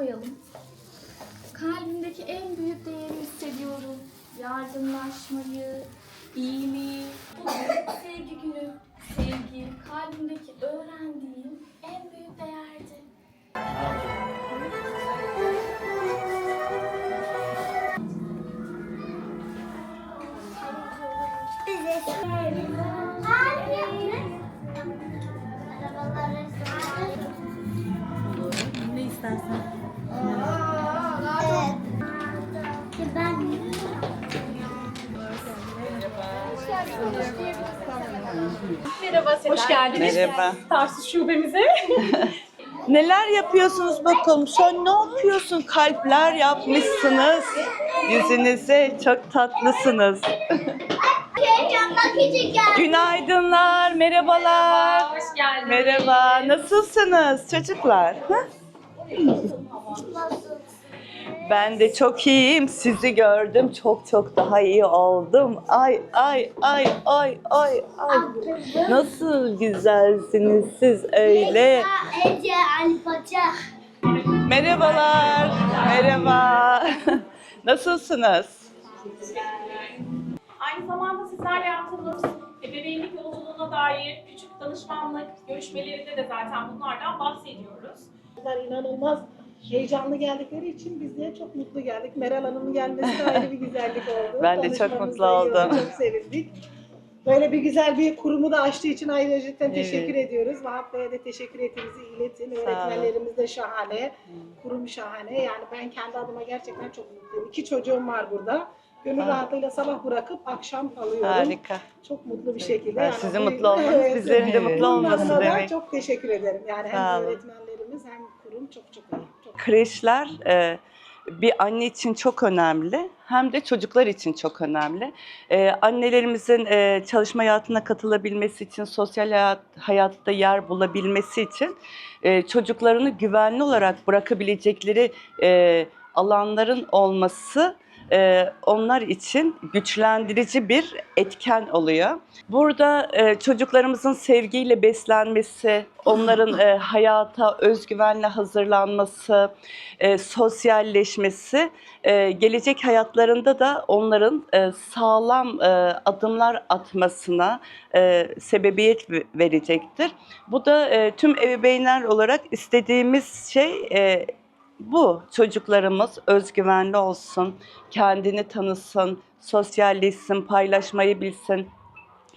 koyalım. Kalbimdeki en büyük değeri hissediyorum. Yardımlaşmayı, iyiliği. Sevgi günü. Sevgi, kalbimdeki öğrendiğim en büyük değerdi. Hoş geldiniz. Merhaba. Tarsus şubemize. Neler yapıyorsunuz bakalım? Sen ne yapıyorsun? Kalpler yapmışsınız. Yüzünüze çok tatlısınız. Günaydınlar, merhabalar. Hoş geldiniz. Merhaba, nasılsınız çocuklar? Ha? Ben de çok iyiyim. Sizi gördüm. Çok çok daha iyi oldum. Ay ay ay ay ay ay. Nasıl güzelsiniz siz öyle. Ece Ali Paşa. Merhabalar. Merhaba. Nasılsınız? Aynı zamanda sizlerle yaptığımız ebeveynlik yolculuğuna dair küçük danışmanlık görüşmelerinde de zaten bunlardan bahsediyoruz. Bunlar inanılmaz heyecanlı geldikleri için biz de çok mutlu geldik. Meral Hanım'ın gelmesi ayrı bir güzellik oldu. Ben de çok mutlu oldum. Çok sevindik. Böyle bir güzel bir kurumu da açtığı için ayrıca teşekkür Evet. ediyoruz. Vahap Bey'e de teşekkür ettiğimizi iletin. Öğretmenlerimiz de şahane. Kurum şahane. Yani ben kendi adıma gerçekten çok mutluyum. İki çocuğum var burada. Gönül Ha. rahatlığıyla sabah bırakıp akşam alıyorum. Harika. Çok mutlu bir şekilde. Yani sizin mutlu olmanız, Evet. bizlerin de mutlu olması demek. Çok teşekkür ederim. Yani hem öğretmenlerimiz hem kurum çok çok iyi. Kreşler e, bir anne için çok önemli hem de çocuklar için çok önemli. E, annelerimizin e, çalışma hayatına katılabilmesi için, sosyal hayat, hayatta yer bulabilmesi için e, çocuklarını güvenli olarak bırakabilecekleri e, alanların olması e, onlar için güçlendirici bir etken oluyor. Burada e, çocuklarımızın sevgiyle beslenmesi, onların e, hayata özgüvenle hazırlanması, e, sosyalleşmesi, e, gelecek hayatlarında da onların e, sağlam e, adımlar atmasına e, sebebiyet ve- verecektir. Bu da e, tüm ebeveynler olarak istediğimiz şey e, bu. Çocuklarımız özgüvenli olsun, kendini tanısın, sosyalleşsin, paylaşmayı bilsin,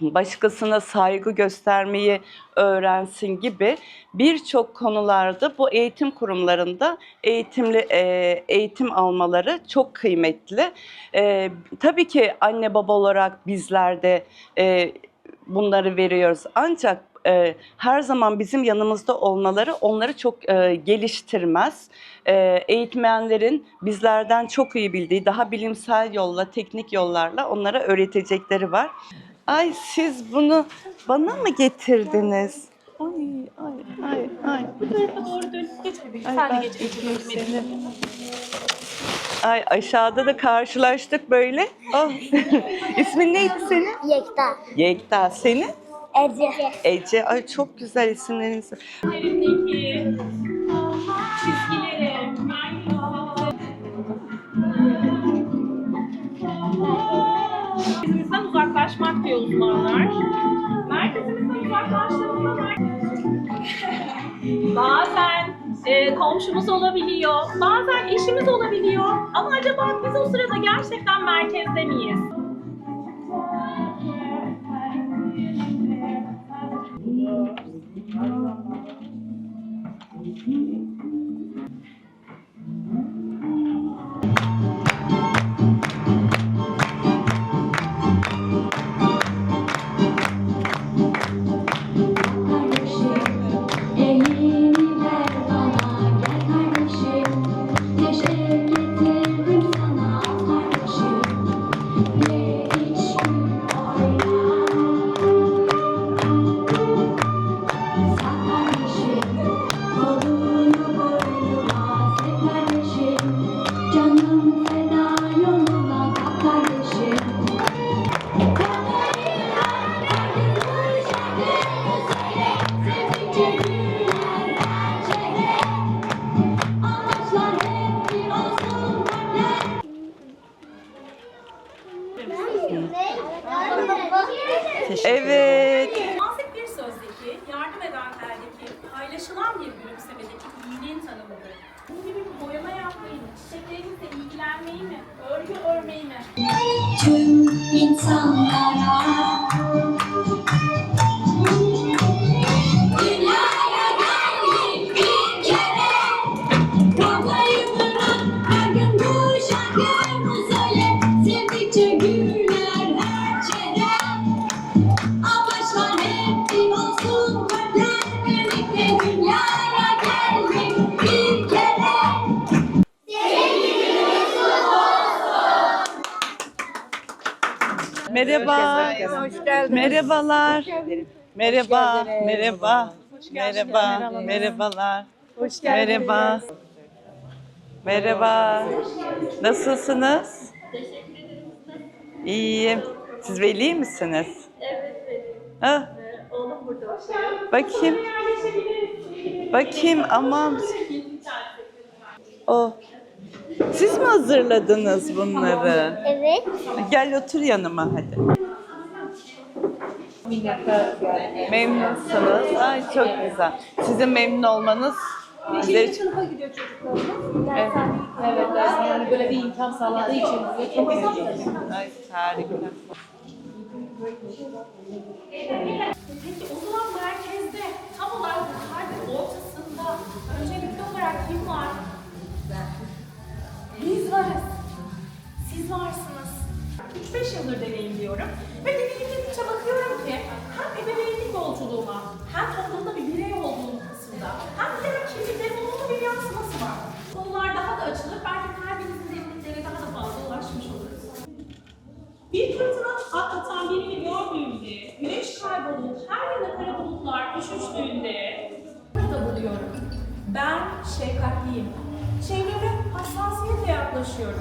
başkasına saygı göstermeyi öğrensin gibi birçok konularda bu eğitim kurumlarında eğitimli e, eğitim almaları çok kıymetli. E, tabii ki anne baba olarak bizler de e, bunları veriyoruz. Ancak e, her zaman bizim yanımızda olmaları onları çok e, geliştirmez. E, eğitmenlerin bizlerden çok iyi bildiği, daha bilimsel yolla, teknik yollarla onlara öğretecekleri var. Ay siz bunu bana mı getirdiniz? Ay ay ay ay. Doğru dön. Geç bebeğim. Ay, Sen de geç. Ay aşağıda da karşılaştık böyle. Oh. İsmin neydi senin? Yekta. Yekta. Senin? Ece. Ece. Ay çok güzel isimleriniz. Çizgileri. Merkezimizden uzaklaşmak diyor uzmanlar. Merkezimizden uzaklaştığımızda bazen e, komşumuz olabiliyor, bazen eşimiz olabiliyor. Ama acaba biz o sırada gerçekten merkezde miyiz? Örgü örmeyi mi, tüm insanlara Merhaba. Hoş geldiniz. Merhabalar. Merhaba. Merhaba. Merhaba. Merhabalar. Hoş geldiniz. Merhaba. Merhaba. Nasılsınız? İyiyim. Siz veli misiniz? Evet, veliyim. Oğlum burada. Bakayım. Bakayım aman. O. Siz mi hazırladınız bunları? Evet. Gel otur yanıma hadi. Memnunsunuz. Ay çok güzel. Sizin memnun olmanız bizler için... gidiyor çocuklarımız. Evet, dershane yani böyle bir imkan sağladığı için bize çok üzücü. Ay harika. Ben şefkatliyim. Çevreme hassasiyetle yaklaşıyorum.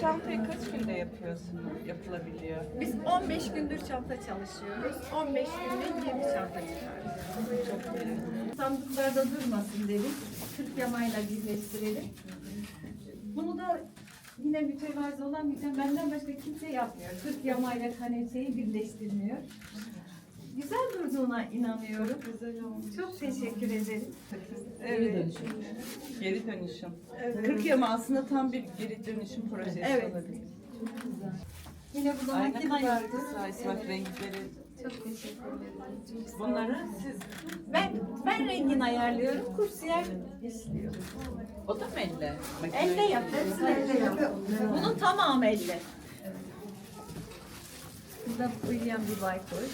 Çantayı kaç günde yapıyorsunuz? Yapılabiliyor. Biz 15 gündür çanta çalışıyoruz. 15 günde 20 çanta çıkardık. Çok iyi. Sandıklarda durmasın dedik. 40 yamayla birleştirelim. Bunu da yine mütevazı olan bir benden başka kimse yapmıyor. 40 yamayla kanepeyi birleştirmiyor. Güzel durduğuna inanıyorum. Güzel olmuş. Çok teşekkür ederim. Evet. Geri dönüşüm. 40 yama aslında tam bir geri dönüşüm projesi Evet. olabilir. Yine bu da makine güzel. Bak renkleri. Çok teşekkür ederim. Bunları siz, Ben ben rengini ayarlıyorum. Kursiyer işliyor. o da mı elle? Makine- Elle yap. Hepsini elle yap. Bunun tamamı elle. Burada uyuyan bir baykuş.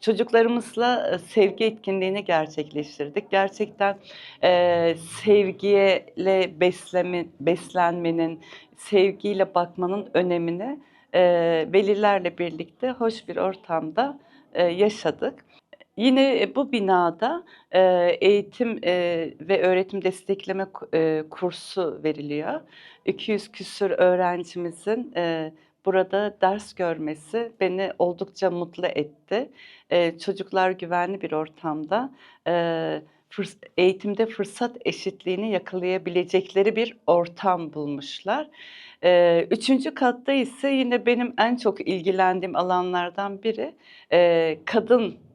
Çocuklarımızla e, sevgi etkinliğini gerçekleştirdik. Gerçekten e, sevgiyle besleme, beslenmenin, sevgiyle bakmanın önemini e, velilerle birlikte hoş bir ortamda e, yaşadık. Yine bu binada e, eğitim e, ve öğretim destekleme e, kursu veriliyor. 200 küsür öğrencimizin e, burada ders görmesi beni oldukça mutlu etti. E, çocuklar güvenli bir ortamda e, fırs- eğitimde fırsat eşitliğini yakalayabilecekleri bir ortam bulmuşlar. E, üçüncü katta ise yine benim en çok ilgilendiğim alanlardan biri e, kadın e,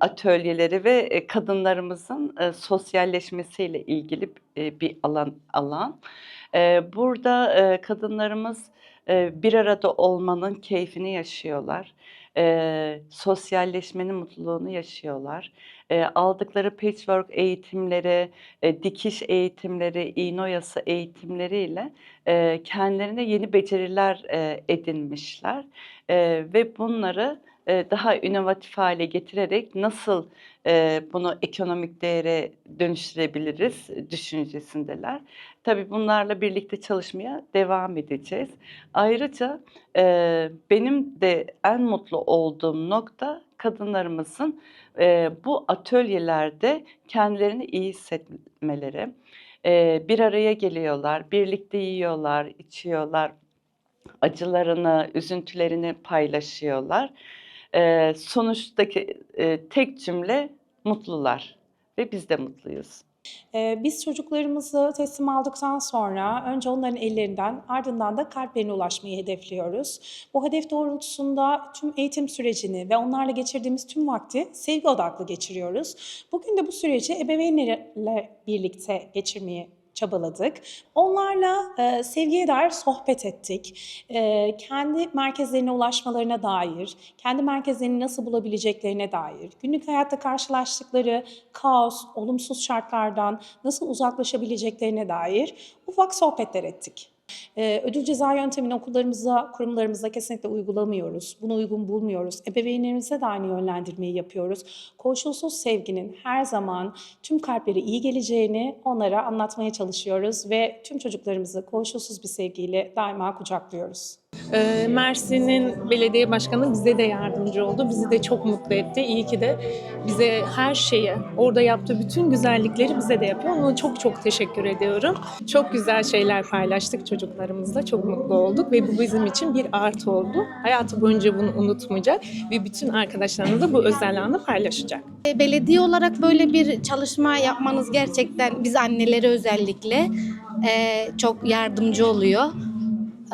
atölyeleri ve e, kadınlarımızın e, sosyalleşmesiyle ilgili e, bir alan alan. E, Burada e, kadınlarımız e, bir arada olmanın keyfini yaşıyorlar. e, sosyalleşmenin mutluluğunu yaşıyorlar. E, aldıkları patchwork eğitimleri, e, dikiş eğitimleri, iğne oyası eğitimleriyle e, kendilerine yeni beceriler e, edinmişler E, ve bunları e, daha inovatif hale getirerek nasıl bunu ekonomik değere dönüştürebiliriz düşüncesindeler. Tabii bunlarla birlikte çalışmaya devam edeceğiz. Ayrıca benim de en mutlu olduğum nokta kadınlarımızın bu atölyelerde kendilerini iyi hissetmeleri. Bir araya geliyorlar, birlikte yiyorlar, içiyorlar, acılarını, üzüntülerini paylaşıyorlar. E, sonuçtaki e, tek cümle mutlular ve biz de mutluyuz. Biz çocuklarımızı teslim aldıktan sonra önce onların ellerinden ardından da kalplerine ulaşmayı hedefliyoruz. Bu hedef doğrultusunda tüm eğitim sürecini ve onlarla geçirdiğimiz tüm vakti sevgi odaklı geçiriyoruz. Bugün de bu süreci ebeveynlerle birlikte geçirmeye çabaladık. Onlarla e, sevgiye dair sohbet ettik. E, kendi merkezlerine ulaşmalarına dair, kendi merkezlerini nasıl bulabileceklerine dair, günlük hayatta karşılaştıkları kaos, olumsuz şartlardan nasıl uzaklaşabileceklerine dair ufak sohbetler ettik. Ee, ödül ceza yöntemini okullarımızda, kurumlarımızda kesinlikle uygulamıyoruz. Bunu uygun bulmuyoruz. Ebeveynlerimize de aynı yönlendirmeyi yapıyoruz. Koşulsuz sevginin her zaman tüm kalplere iyi geleceğini onlara anlatmaya çalışıyoruz ve tüm çocuklarımızı koşulsuz bir sevgiyle daima kucaklıyoruz. Ee, Mersin'in belediye başkanı bize de yardımcı oldu. Bizi de çok mutlu etti. İyi ki de bize her şeyi, orada yaptığı bütün güzellikleri bize de yapıyor. Ona çok çok teşekkür ediyorum. Çok güzel şeyler paylaştık çocuklarımızla. Çok mutlu olduk ve bu bizim için bir artı oldu. Hayatı boyunca bunu unutmayacak ve bütün arkadaşlarımızla bu özel anı paylaşacak. Belediye olarak böyle bir çalışma yapmanız gerçekten biz annelere özellikle eee, çok yardımcı oluyor.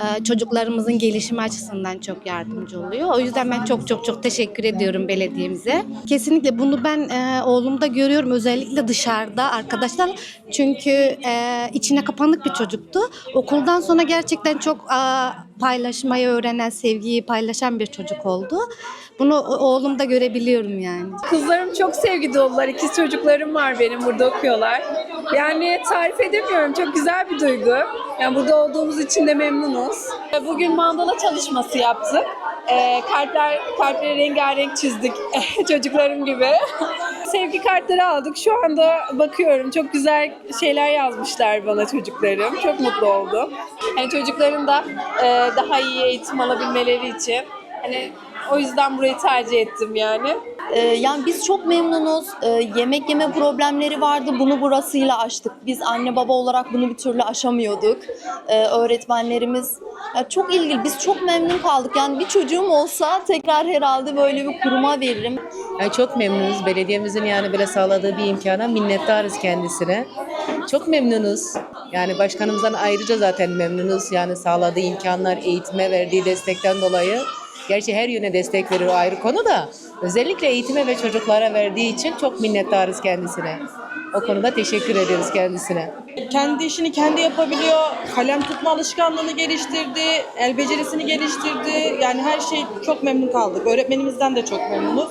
Eee, Çocuklarımızın gelişimi açısından çok yardımcı oluyor. O yüzden ben çok çok çok teşekkür ediyorum belediyemize. Kesinlikle bunu ben eee, oğlumda görüyorum özellikle dışarıda arkadaşlar. Çünkü eee, içine kapanık bir çocuktu. Okuldan sonra gerçekten çok paylaşmayı öğrenen, sevgiyi paylaşan bir çocuk oldu. Bunu oğlumda görebiliyorum yani. Kızlarım çok sevgi dolular. İkiz çocuklarım var benim burada okuyorlar. Yani tarif edemiyorum. Çok güzel bir duygu. Yani burada olduğumuz için de memnunuz. Bugün mandala çalışması yaptık. Ee, kalpler, kalpleri rengarenk çizdik çocuklarım gibi. Sevgi kartları aldık. Şu anda bakıyorum. Çok güzel şeyler yazmışlar bana çocuklarım. Çok mutlu oldum. Yani çocukların da e, daha iyi eğitim alabilmeleri için. Hani o yüzden burayı tercih ettim yani. Ee, yani biz çok memnunuz. Ee, yemek yeme problemleri vardı. Bunu burasıyla aştık. Biz anne baba olarak bunu bir türlü aşamıyorduk. Ee, öğretmenlerimiz ya çok ilgili. Biz çok memnun kaldık. Yani bir çocuğum olsa tekrar herhalde böyle bir kuruma veririm. Yani çok memnunuz. Belediyemizin yani böyle sağladığı bir imkana minnettarız kendisine. Çok memnunuz. Yani başkanımızdan ayrıca zaten memnunuz. Yani sağladığı imkanlar, eğitime verdiği destekten dolayı. Gerçi her yöne destek verir o ayrı konu da. Özellikle eğitime ve çocuklara verdiği için çok minnettarız kendisine. O konuda teşekkür ediyoruz kendisine. Kendi işini kendi yapabiliyor. Kalem tutma alışkanlığını geliştirdi. El becerisini geliştirdi. Yani her şey çok memnun kaldık. Öğretmenimizden de çok memnunuz.